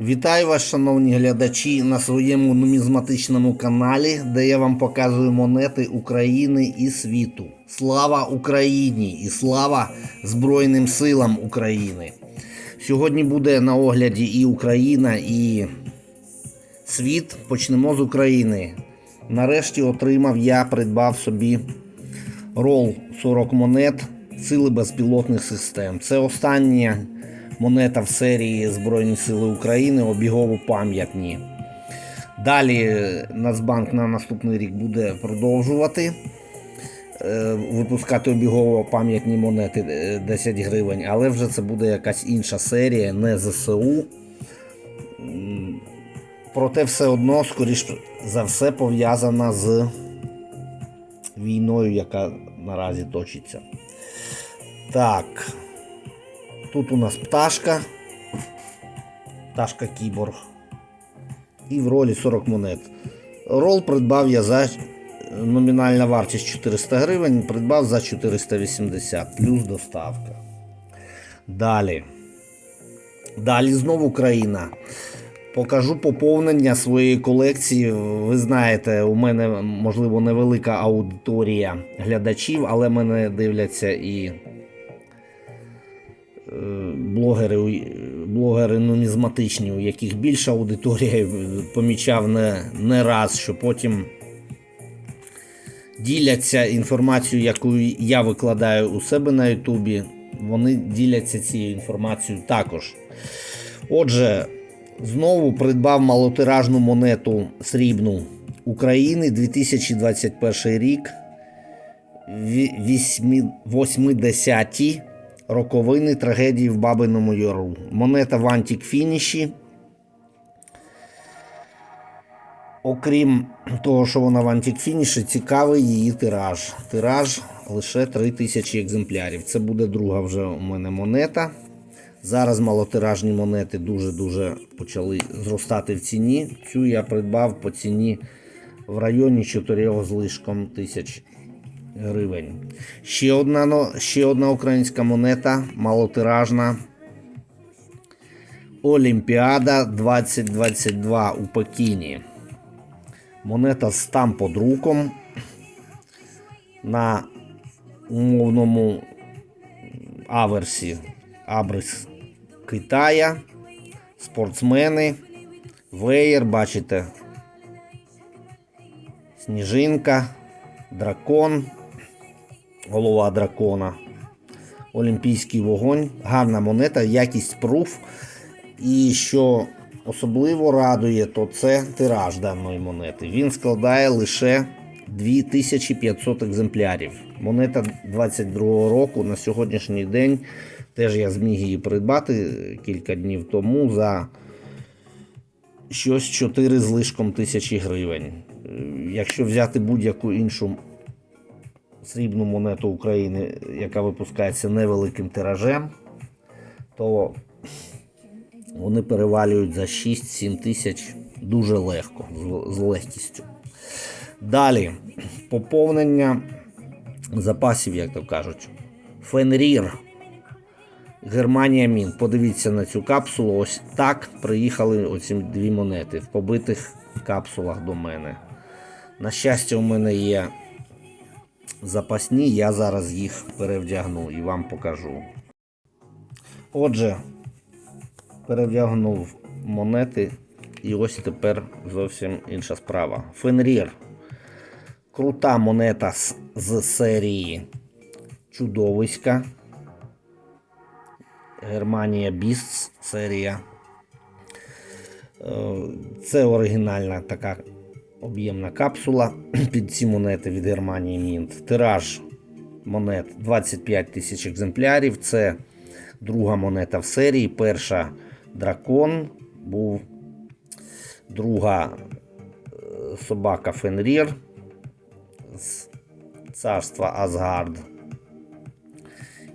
Вітаю вас, шановні глядачі, на своєму нумізматичному каналі, де я вам показую монети України і світу. Слава Україні і слава Збройним силам України! Сьогодні буде на огляді і Україна, і світ. Почнемо з України. Нарешті отримав я, придбав собі рол 40 монет Сили безпілотних систем. Це остання монета в серії Збройні Сили України, обігово пам'ятні. Далі Нацбанк на наступний рік буде продовжувати е, випускати обігово пам'ятні монети е, 10 гривень, але вже це буде якась інша серія, не ЗСУ. Проте все одно, скоріш за все, пов'язана з війною, яка наразі точиться. Так. Тут у нас пташка. Пташка кіборг. І в ролі 40 монет. Рол придбав я за номінальна вартість 400 гривень, придбав за 480 плюс доставка. Далі. Далі знову Україна. Покажу поповнення своєї колекції. Ви знаєте, у мене можливо невелика аудиторія глядачів, але мене дивляться і е, блогери, блогери нумізматичні, у яких більша аудиторія, помічав не, не раз, що потім діляться інформацією, яку я викладаю у себе на Ютубі. Вони діляться цією інформацією також. Отже, знову придбав малотиражну монету срібну України 2021 рік. 80-ті роковини трагедії в Бабиному Яру. Монета в антік фініші. Окрім того, що вона в антік фініші, цікавий її тираж. Тираж лише 3000 екземплярів. Це буде друга вже у мене монета. Зараз малотиражні монети дуже-дуже почали зростати в ціні. Цю я придбав по ціні в районі 4 з лишком тисяч гривень. Ще одна, ще одна українська монета, малотиражна. Олімпіада 2022 у Пекіні. Монета з тамподруком на умовному аверсі Абрис Китая. Спортсмени. Веєр, бачите. Сніжинка, дракон, голова дракона, олімпійський вогонь, гарна монета, якість пруф. І що особливо радує, то це тираж даної монети. Він складає лише 2500 екземплярів. Монета 22 року на сьогоднішній день теж я зміг її придбати кілька днів тому за щось 4 з лишком тисячі гривень. Якщо взяти будь-яку іншу срібну монету України, яка випускається невеликим тиражем, то вони перевалюють за 6-7 тисяч дуже легко, з- легкістю. Далі поповнення запасів, як то кажуть. Фенрір. Германія Мін. Подивіться на цю капсулу. Ось так приїхали оці дві монети в побитих капсулах до мене. На щастя, у мене є запасні, я зараз їх перевдягну і вам покажу. Отже, перевдягнув монети, і ось тепер зовсім інша справа. Фенрір. Крута монета з, з серії Чудовиська. Германія Beasts серія. Е, Це оригінальна така об'ємна капсула під ці монети від Германії Мінт. Тираж монет 25 тисяч екземплярів. Це друга монета в серії. Перша дракон був друга е, собака Фенрір з царства Асгард.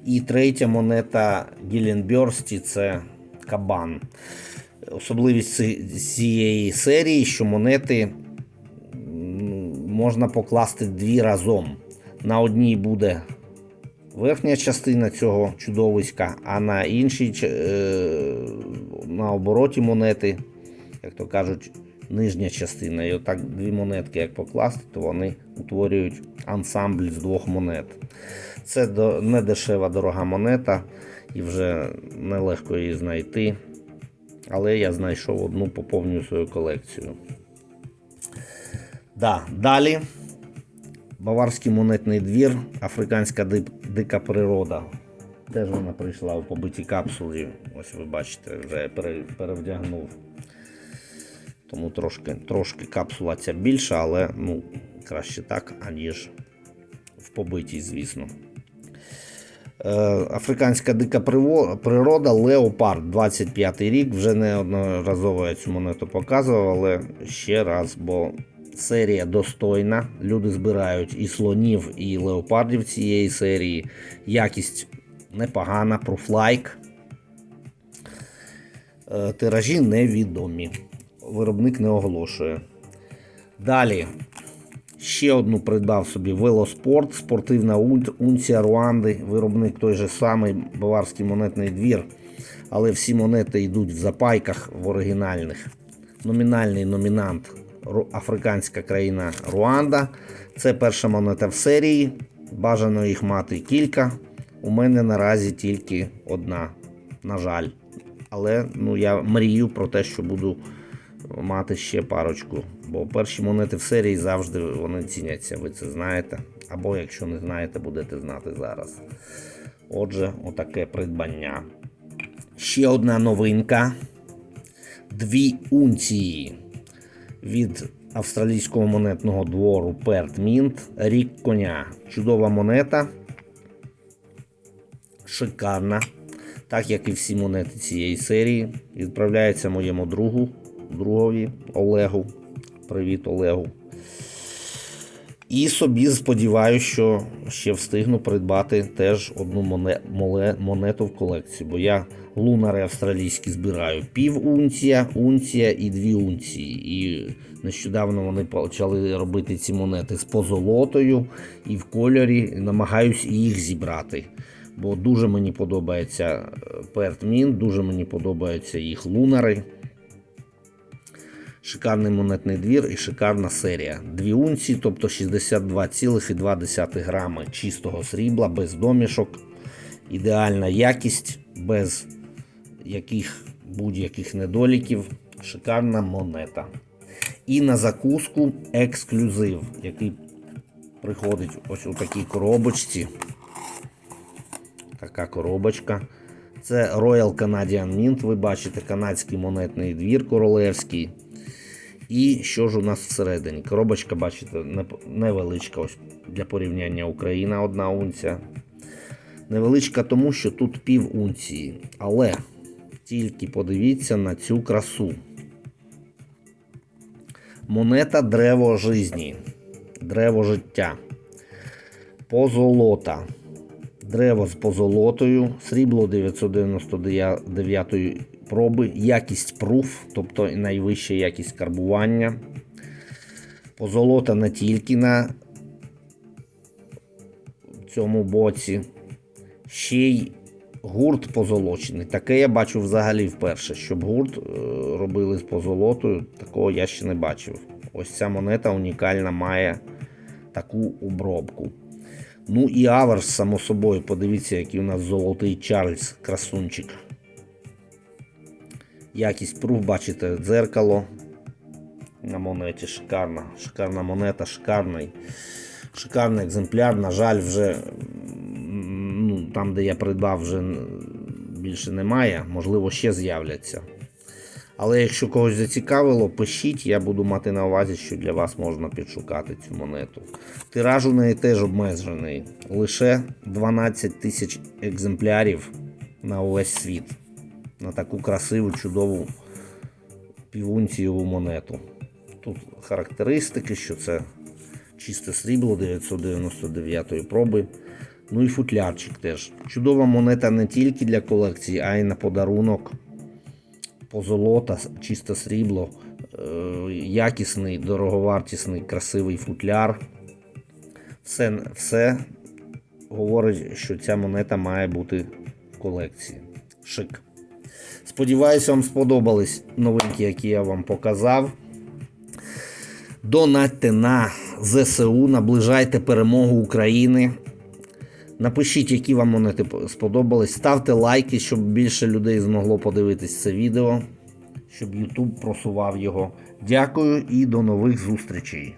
І третя монета Гіленбьорсті це кабан. Особливість цієї серії, що монети можна покласти дві разом. На одній буде верхня частина цього чудовиська, а на іншій е, на обороті монети, як то кажуть, нижня частина. І отак дві монетки, як покласти, то вони утворюють ансамбль з двох монет. Це не дешева дорога монета і вже нелегко її знайти. Але я знайшов одну, поповнюю свою колекцію. Да, далі. Баварський монетний двір, африканська дик- дика природа. Теж вона прийшла у побитій капсулі. Ось ви бачите, вже перевдягнув. Тому трошки, трошки капсула ця більша, але ну, краще так, аніж в побитій, звісно. Е, Африканська дика природа Леопард 25 рік. Вже неодноразово я цю монету показував, але ще раз, бо серія достойна. Люди збирають і слонів, і леопардів цієї серії. Якість непогана, пруфлайк. Е, Тиражі невідомі. Виробник не оголошує. Далі. Ще одну придбав собі велоспорт, спортивна унція Руанди, виробник той же самий Баварський монетний двір. Але всі монети йдуть в запайках в оригінальних. Номінальний номінант африканська країна Руанда. Це перша монета в серії. Бажано їх мати кілька. У мене наразі тільки одна. На жаль. Але ну, я мрію про те, що буду мати ще парочку. Бо перші монети в серії завжди вони ціняться, ви це знаєте. Або якщо не знаєте, будете знати зараз. Отже, отаке придбання. Ще одна новинка. Дві унції від австралійського монетного двору Перт Мінт. Рік коня. Чудова монета. Шикарна. Так як і всі монети цієї серії. Відправляється моєму другу, другові Олегу. Привіт, Олегу. І собі сподіваюся, що ще встигну придбати теж одну монету в колекцію, бо я лунари австралійські збираю пів унція, унція і дві унції. І нещодавно вони почали робити ці монети з позолотою і в кольорі. Намагаюсь їх зібрати. Бо дуже мені подобається Перт Мін, дуже мені подобаються їх лунари. Шикарний монетний двір і шикарна серія. Дві унції, тобто 62,2 грами чистого срібла, без домішок. Ідеальна якість, без яких будь-яких недоліків. Шикарна монета. І на закуску ексклюзив, який приходить ось у такій коробочці. Така коробочка. Це Royal Canadian Mint. Ви бачите канадський монетний двір королевський. І що ж у нас всередині? Коробочка, бачите, невеличка ось для порівняння Україна одна унція. Невеличка тому, що тут пів унції. Але тільки подивіться на цю красу. Монета древо жизні. Древо життя. Позолота. Древо з позолотою, срібло 999 проби, якість пруф, тобто найвища якість карбування. Позолота не тільки на цьому боці, ще й гурт позолочений. Таке я бачу взагалі вперше, щоб гурт е, робили з позолотою, такого я ще не бачив. Ось ця монета унікальна має таку обробку. Ну і аверс, само собою, подивіться, який у нас золотий Чарльз, красунчик. Якість пруф, бачите, дзеркало на монеті. Шикарна. Шикарна монета, шикарний. Шикарний екземпляр. На жаль, вже ну, там, де я придбав, вже більше немає. Можливо, ще з'являться. Але якщо когось зацікавило, пишіть, я буду мати на увазі, що для вас можна підшукати цю монету. Тираж у неї теж обмежений. Лише 12 тисяч екземплярів на увесь світ. На таку красиву, чудову півунцієву монету. Тут характеристики, що це чисте срібло 999 проби. Ну і футлярчик теж. Чудова монета не тільки для колекції, а й на подарунок позолота, чисте срібло, е, якісний, дороговартісний, красивий футляр. Все, все говорить, що ця монета має бути в колекції. Шик. Сподіваюся, вам сподобались новинки, які я вам показав. Донатьте на ЗСУ, наближайте перемогу України. Напишіть, які вам монети сподобались. Ставте лайки, щоб більше людей змогло подивитись це відео, щоб YouTube просував його. Дякую і до нових зустрічей.